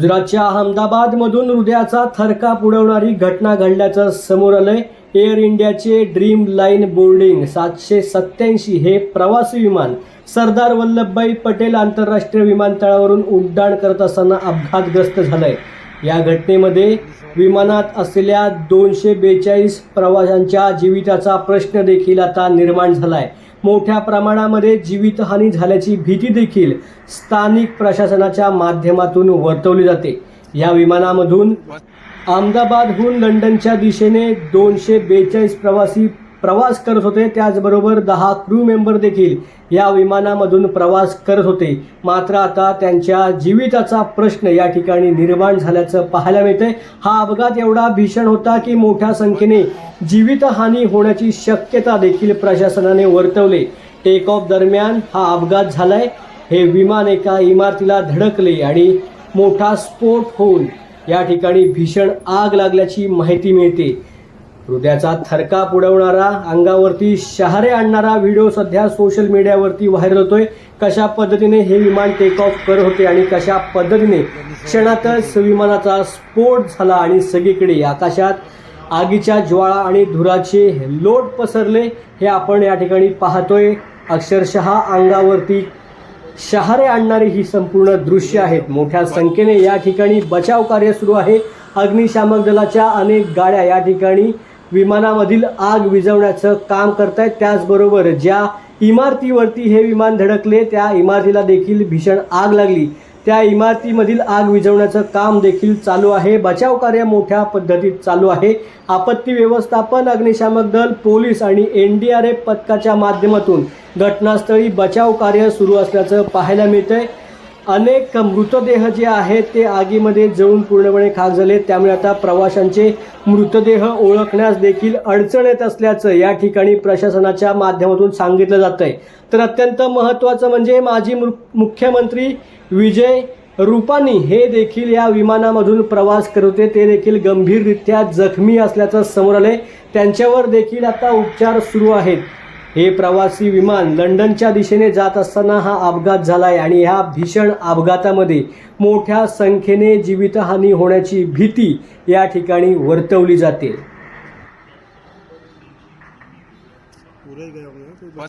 गुजरातच्या अहमदाबादमधून हृदयाचा थरकाप उडवणारी घटना घडल्याचं समोर आलंय. एअर इंडियाचे ड्रीम लाईन बोर्डिंग सातशे सत्याऐंशी हे प्रवासी विमान सरदार वल्लभभाई पटेल आंतरराष्ट्रीय विमानतळावरून उड्डाण करत असताना अपघातग्रस्त झालंय. या घटनेमध्ये विमानात असलेल्या दोनशे बेचाळीस प्रवाशांच्या जीविताचा प्रश्न देखील आता निर्माण झालाय. मोठ्या प्रमाणामध्ये जीवितहानी झाल्याची भीती देखील स्थानिक प्रशासनाच्या माध्यमातून वर्तवली जाते. या विमानामधून अहमदाबादहून लंडनच्या दिशेने दोनशे बेचाळीस प्रवासी प्रवास करत होते. त्याचबरोबर दहा क्रू मेंबर देखील या विमानामधून प्रवास करत होते. मात्र आता त्यांच्या जीविताचा प्रश्न या ठिकाणी निर्माण झाल्याचं पाहायला मिळतंय. हा अपघात एवढा भीषण होता की मोठ्या संख्येने जीवितहानी होण्याची शक्यता देखील प्रशासनाने वर्तवले. टेक ऑफ दरम्यान हा अपघात झालाय. हे विमान एका इमारतीला धडकले आणि मोठा स्फोट होऊन या ठिकाणी भीषण आग लागल्याची माहिती मिळते. हृदयाचा थरकाप उडवणारा अंगावरती शहारे आणणारा व्हिडिओ सध्या सोशल मीडियावरती व्हायरल होतोय. कशा पद्धतीने हे विमान टेक ऑफ करत होते आणि कशा पद्धतीने क्षणातच विमानाचा स्फोट झाला आणि सगळीकडे आकाशात आगीच्या ज्वाळा आणि धुराचे लोट पसरले हे आपण या ठिकाणी पाहतोय. अक्षरशः अंगावरती शहारे आणणारी ही संपूर्ण दृश्य आहेत. मोठ्या संख्येने या ठिकाणी बचाव कार्य सुरू आहे. अग्निशामक दलाच्या अनेक गाड्या या ठिकाणी विमानामधील आग विझवण्याचं काम करतायत. त्याचबरोबर ज्या इमारतीवरती हे विमान धडकले त्या इमारतीला देखील भीषण आग लागली. त्या इमारतीमधील आग विझवण्याचं काम देखील चालू आहे. बचाव कार्य मोठ्या पद्धतीत चालू आहे. आपत्ती व्यवस्थापन अग्निशामक दल पोलीस आणि एन डी आर एफ पथकाच्या माध्यमातून घटनास्थळी बचाव कार्य सुरू असल्याचं पाहायला मिळतंय. अनेक मृतदेह जे आहेत ते आगीमध्ये जळून पूर्णपणे खाक झाले. त्यामुळे आता प्रवाशांचे मृतदेह ओळखण्यास देखील अडचण येत असल्याचं या ठिकाणी प्रशासनाच्या माध्यमातून सांगितलं जात आहे तर अत्यंत महत्त्वाचं म्हणजे माजी मुख्यमंत्री विजय रुपानी हे देखील या विमानामधून प्रवास करत होते. ते देखील गंभीररित्या जखमी असल्याचं समोर आले त्यांच्यावर देखील आता उपचार सुरू आहेत. हे प्रवासी विमान लंडनच्या दिशेने जात असताना हा अपघात झालाय आणि ह्या भीषण अपघातामध्ये मोठ्या संख्येने जीवितहानी होण्याची भीती या ठिकाणी वर्तवली जाते.